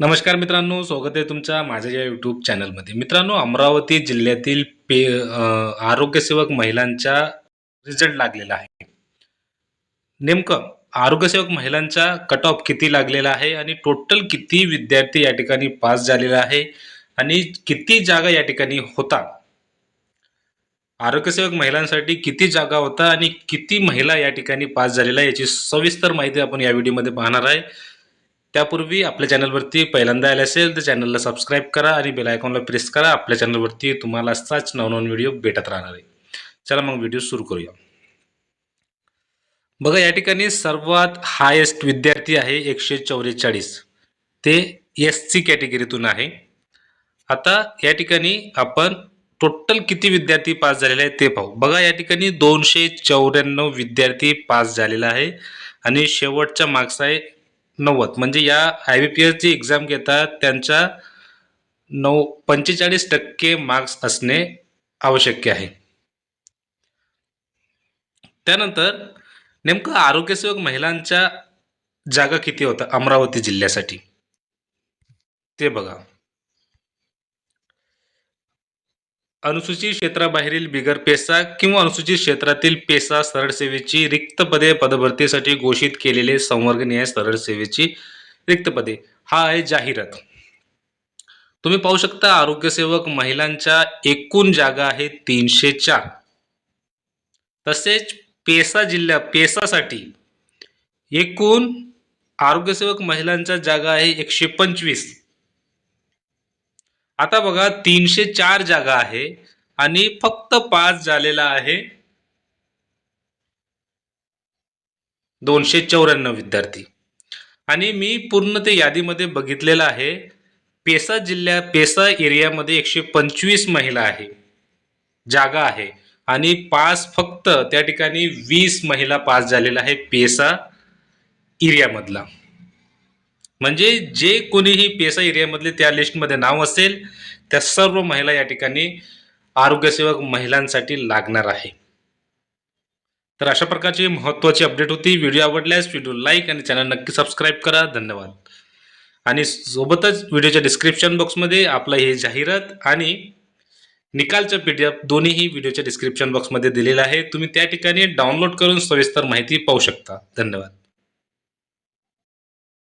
नमस्कार मित्रांनो स्वागत आहे तुमच्या माझ्या या यूट्यूब चॅनलमध्ये मित्रांनो अमरावती जिल्ह्यातील पे आरोग्यसेवक महिलांचा रिझल्ट लागलेला आहे. नेमकं आरोग्यसेवक महिलांचा कट ऑफ किती लागलेला आहे आणि टोटल किती विद्यार्थी या ठिकाणी पास झालेला आहे आणि किती जागा या ठिकाणी होता? आरोग्यसेवक महिलांसाठी किती जागा होता आणि किती महिला या ठिकाणी पास झालेल्या आहे याची सविस्तर माहिती आपण या व्हिडिओमध्ये पाहणार आहे. त्यापूर्वी आपल्या चॅनलवरती पहिल्यांदा आले असेल तर चॅनलला सबस्क्राईब करा आणि बेल आयकॉनला प्रेस करा. आपल्या चॅनलवरती तुम्हाला असाच नवनवीन व्हिडिओ भेटत राहणार आहे. चला मग व्हिडिओ सुरू करूया. बघा या ठिकाणी सर्वात हायेस्ट विद्यार्थी आहे एकशे चौवेचाळीस. ते एस सी कॅटेगरीतून आहे. आता या ठिकाणी आपण टोटल किती विद्यार्थी पास झालेले आहेत ते पाहू. बघा या ठिकाणी दोनशे चौऱ्याण्णव विद्यार्थी पास झालेला आहे. आणि शेवटचा मार्क्स आहे नव्वद. म्हणजे या आय बी पी एसची एक्झाम घेतात त्यांच्या नऊ पंचेचाळीस टक्के मार्क्स असणे आवश्यक आहे. त्यानंतर नेमकं आरोग्यसेवक महिलांच्या जागा किती होता अमरावती जिल्ह्यासाठी. ते बघा. अनुसूचित क्षेत्राबाहेरील बिगर पेसा किंवा अनुसूचित क्षेत्रातील पेसा सरळ सेवेची रिक्त पदे पदभरतीसाठी घोषित केलेले संवर्गनीय सरळ सेवेची रिक्त पदे. हा आहे जाहिरात. तुम्ही पाहू शकता आरोग्यसेवक महिलांच्या एकूण जागा आहे तीनशे चार. तसेच पेसा जिल्ह्या पेसासाठी एकूण आरोग्यसेवक महिलांच्या जागा आहे एकशे पंचवीस. आता बघा तीनशे चार जागा आहे आणि फक्त पास झालेला आहे दोनशे चौऱ्याण्णव विद्यार्थी. आणि मी पूर्ण ते यादीमध्ये बघितलेलं आहे पेसा जिल्ह्या पेसा एरियामध्ये एकशे पंचवीस महिला आहे जागा आहे. आणि पास फक्त त्या ठिकाणी वीस महिला पास झालेला आहे पेसा एरियामधला. म्हणजे जे कोणीही पेसा एरियामधले त्या लिस्टमध्ये नाव असेल त्या सर्व महिला या ठिकाणी आरोग्यसेवक महिलांसाठी लागणार आहे. तर अशा प्रकारची महत्त्वाची अपडेट होती. व्हिडिओ आवडल्यास व्हिडिओ लाईक आणि चॅनल नक्की सबस्क्राईब करा. धन्यवाद. आणि सोबतच व्हिडिओच्या डिस्क्रिप्शन बॉक्समध्ये आपलं हे जाहिरात आणि निकालचं पी डी एफ दोन्हीही व्हिडिओच्या डिस्क्रिप्शन बॉक्समध्ये दिलेलं आहे. तुम्ही त्या ठिकाणी डाउनलोड करून सविस्तर माहिती पाहू शकता. धन्यवाद.